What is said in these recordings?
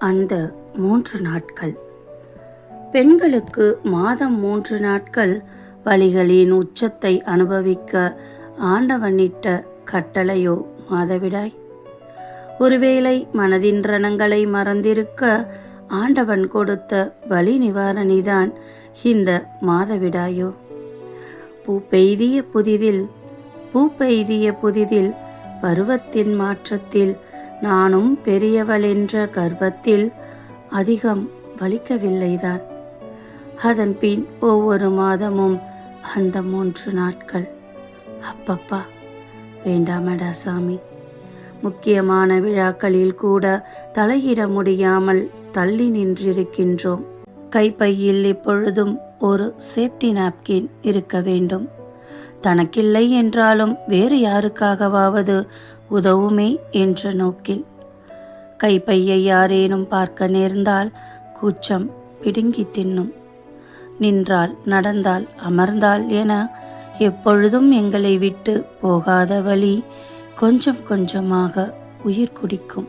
அந்த மூன்று நாட்கள். பெண்களுக்கு மாதம் மூன்று நாட்கள் வலிகளின் உச்சத்தை அனுபவிக்க ஆண்டவனிட்ட கட்டளையோ மாதவிடாய். ஒருவேளை மனதின் ரணங்களை மறந்திருக்க ஆண்டவன் கொடுத்த வலி நிவாரணிதான் இந்த மாதவிடாயோ. பூ பெய்திய புதிதில் பூ பெய்திய புதிதில் பருவத்தின் மாற்றத்தில் நானும் பெரியவள் என்ற கர்வத்தில் அதிகம் வலிக்கவில்லைதான். அதன் பின் ஒவ்வொரு மாதமும் அந்த மூன்று நாட்கள். அப்பப்பா வேண்டாமடா சாமி. முக்கியமான விழாக்களில் கூட தலையிட முடியாமல் தள்ளி நின்றிருக்கின்றோம். கைப்பையில் இப்பொழுதும் ஒரு சேஃப்டி நாப்கின் இருக்க வேண்டும். தனக்கில்லை என்றாலும் வேறு யாருக்காகவாவது உதவுமே என்ற நோக்கில். கைப்பையை யாரேனும் பார்க்க நேர்ந்தால் கூச்சம் பிடுங்கி தின்னும். நின்றால் நடந்தால் அமர்ந்தால் என எப்பொழுதும் எங்களை விட்டு போகாத வழி கொஞ்சம் கொஞ்சமாக உயிர் குடிக்கும்.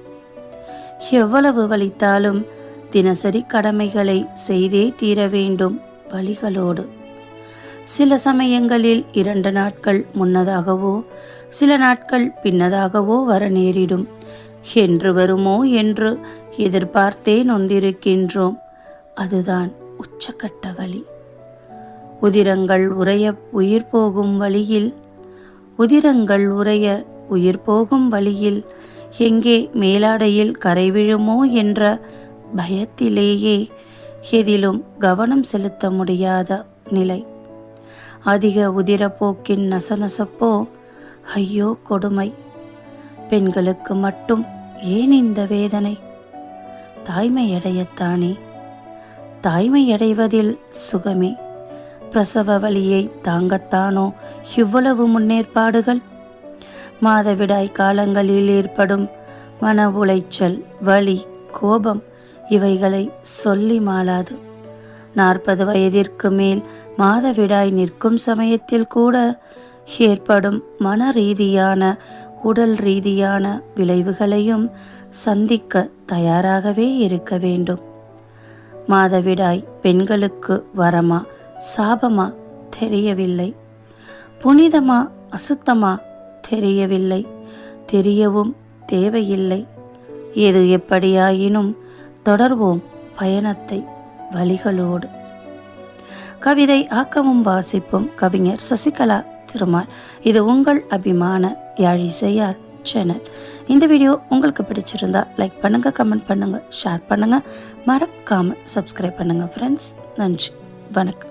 எவ்வளவு வலித்தாலும் தினசரி கடமைகளை செய்தே தீர வேண்டும் வழிகளோடு சில சமயங்களில் இரண்டு நாட்கள் முன்னதாகவோ சில நாட்கள் பின்னதாகவோ வர நேரிடும். என்று வருமோ என்று எதிர்பார்த்தே நொந்திருக்கின்றோம். அதுதான் உச்சக்கட்ட வழி. உதிரங்கள் உறைய உயிர் போகும் வழியில் உதிரங்கள் உறைய உயிர் போகும் வழியில் எங்கே மேலாடையில் கரை விழுமோ என்ற பயத்திலேயே எதிலும் கவனம் செலுத்த முடியாத நிலை. அதிக உதிரப்போக்கின் நசநசப்போ? ஐயோ கொடுமை. பெண்களுக்கு மட்டும் ஏன் இந்த வேதனை? தாய்மையடையத்தானே தாய்மையடைவதில் சுகமே. பிரசவ வழியை தாங்கத்தானோ இவ்வளவு முன்னேற்பாடுகள்? மாதவிடாய் காலங்களில் ஏற்படும் மன உளைச்சல் வலி கோபம் இவைகளை சொல்லி மாளாது. நாற்பது வயதிற்கு மேல் மாதவிடாய் நிற்கும் சமயத்தில் கூட ஏற்படும் மன ரீதியான உடல் ரீதியான விளைவுகளையும் சந்திக்க தயாராகவே இருக்க வேண்டும். மாதவிடாய் பெண்களுக்கு வரமா சாபமா தெரியவில்லை. புனிதமா அசுத்தமா தெரியவில்லை. தெரியவும் தேவையில்லை. எது எப்படியாயினும் தொடர்வோம் பயணத்தை. வழிகளோடு. கவிதை ஆக்கமும் வாசிப்பும் கவிஞர் சசிகலா திருமால். இது உங்கள் அபிமான யாழிசையால் சேனல். இந்த வீடியோ உங்களுக்கு பிடிச்சிருந்தா லைக் பண்ணுங்க கமெண்ட் பண்ணுங்க ஷேர் பண்ணுங்க. மறக்காம சப்ஸ்கிரைப் பண்ணுங்க ஃப்ரெண்ட்ஸ் நன்றி. வணக்கம்.